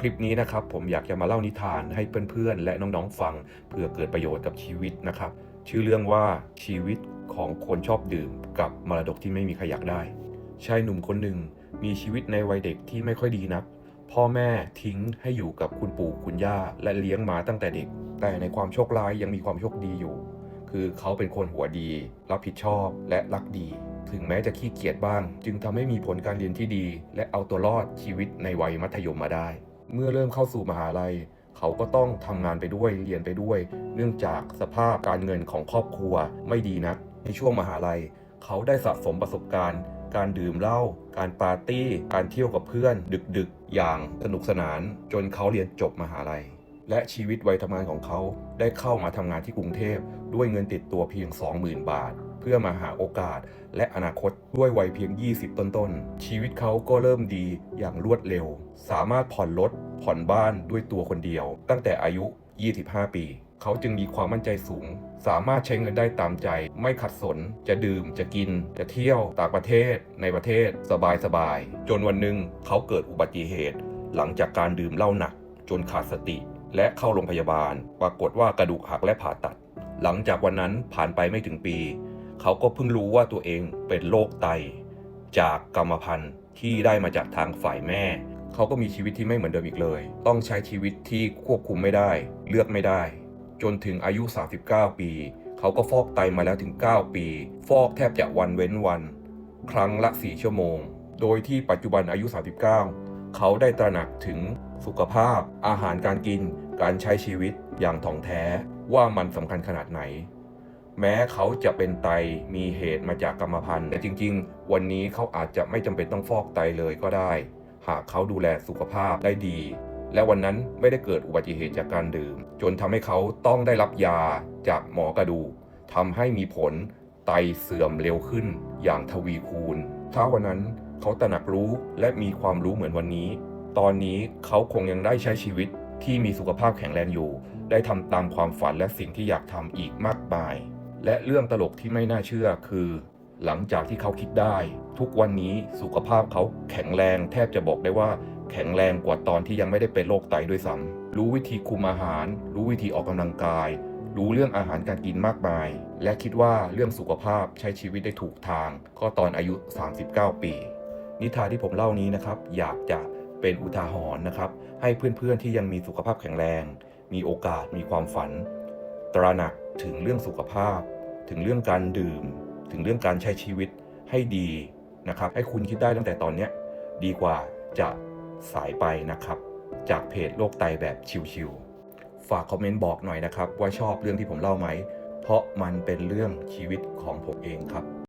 คลิปนี้นะครับผมอยากจะมาเล่านิทานให้เพื่อนๆ และน้องๆฟัง เพื่อเกิดประโยชน์กับชีวิตนะครับ ชื่อเรื่องว่าชีวิตของคนชอบดื่มกับมรดกที่ไม่มีใครอยากได้ชายหนุ่มคนหนึ่งมีชีวิตในวัยเด็กที่ไม่ค่อยดีนัก พ่อแม่ทิ้งให้อยู่กับคุณปู่คุณย่าและเลี้ยงมาตั้งแต่เด็ก แต่ในความโชคร้ายยังมีความโชคดีอยู่ คือเขาเป็นคนหัวดี รับผิดชอบและรักดี ถึงแม้จะขี้เกียจบ้าง จึงทำให้มีผลการเรียนที่ดี และเอาตัวรอดชีวิตในวัยมัธยมมาได้ เมื่อเริ่มเข้าสู่มหาลัย เขาก็ต้องทำงานไปด้วยเรียนไปด้วย เนื่องจากสภาพการเงินของครอบครัวไม่ดีนัก ในช่วงมหาลัย เขาได้สะสมประสบการณ์ การดื่มเหล้าการปาร์ตี้ การเที่ยวกับเพื่อน ดึกๆ อย่างสนุกสนาน จนเขาเรียนจบมหาลัย และชีวิตวัยทำงานของเขาได้เข้ามาทำงานที่กรุงเทพด้วยเงินติดตัวเพียง 20,000 บาท เพื่อมาหาโอกาสและอนาคตด้วยวัยเพียง 20 ต้นๆ ชีวิตเขาก็เริ่มดีอย่างรวดเร็ว สามารถผ่อนรถผ่อนบ้านด้วยตัวคนเดียว ตั้งแต่อายุ 25 ปี เขาจึงมีความมั่นใจสูง สามารถใช้เงินได้ตามใจ ไม่ขัดสน จะดื่ม จะกิน จะเที่ยว ต่างประเทศ ในประเทศ สบายๆจนวันหนึ่งเขาเกิดอุบัติเหตุ หลังจากการดื่มเหล้าหนัก จนขาดสติ และเข้าโรงพยาบาล ปรากฏว่ากระดูกหักและผ่าตัด หลังจากวันนั้นผ่านไปไม่ถึงปี เขาก็เพิ่งรู้ว่าตัวเองเป็นโรคไต จากกรรมพันธุ์ที่ได้มาจากทางฝ่ายแม่ เขาก็มีชีวิตที่ไม่เหมือนเดิมอีกเลย ต้องใช้ชีวิตที่ควบคุมไม่ได้ เลือกไม่ได้ จนถึงอายุ 39 ปี เขาก็ฟอกไตมาแล้วถึง 9 ปี ฟอกแทบจะวันเว้นวัน ครั้งละ 4 ชั่วโมง โดยที่ปัจจุบันอายุ 39 เขาได้ตระหนักถึงสุขภาพ อาหารการกิน การใช้ชีวิตอย่างถ่องแท้ว่ามันสำคัญขนาดไหน แม้เขาจะเป็นไตมีเหตุมาจากกรรมพันธุ์แต่จริง ๆ วันนี้เขาอาจจะไม่จำเป็นต้องฟอกไตเลยก็ได้ หากเขาดูแลสุขภาพได้ดี และวันนั้นไม่ได้เกิดอุบัติเหตุจากการดื่ม จนทำให้เขาต้องได้รับยาจากหมอกระดูกทำให้มีผลไตเสื่อมเร็วขึ้นอย่างทวีคูณ ถ้าวันนั้น เขาตระหนักรู้และมีความรู้เหมือนวันนี้ ตอนนี้เขาคงยังได้ใช้ชีวิตที่มีสุขภาพแข็งแรงอยู่ ได้ทำตามความฝันและสิ่งที่อยากทำอีกมากมาย และเรื่องตลกที่ไม่น่าเชื่อคือ หลังจากที่เขาคิดได้ ทุกวันนี้สุขภาพเขาแข็งแรง แทบจะบอกได้ว่าแข็งแรงกว่าตอนที่ยังไม่ได้เป็นโรคไตด้วยซ้ำรู้วิธีคุมอาหาร รู้วิธีออกกำลังกาย รู้เรื่องอาหารการกินมากมาย และคิดว่าเรื่องสุขภาพใช้ชีวิตได้ถูกทาง ก็ตอนอายุ 39 ปี นิทานที่ผมเล่านี้นะครับ อยากจะเป็นอุทาหรณ์นะครับ ให้เพื่อนๆที่ยังมีสุขภาพแข็งแรง มีโอกาสมีความฝัน ตระหนักถึงเรื่องสุขภาพ ถึงเรื่องการดื่ม ถึงเรื่องการใช้ชีวิตให้ดีนะครับ ให้คุณคิดได้ตั้งแต่ตอนนี้ดีกว่าจะสายไปนะครับ จากเพจโลกไตแบบชิวๆฝากคอมเมนต์บอกหน่อยนะครับ ว่าชอบเรื่องที่ผมเล่าไหมเพราะมันเป็นเรื่องชีวิตของผมเองครับ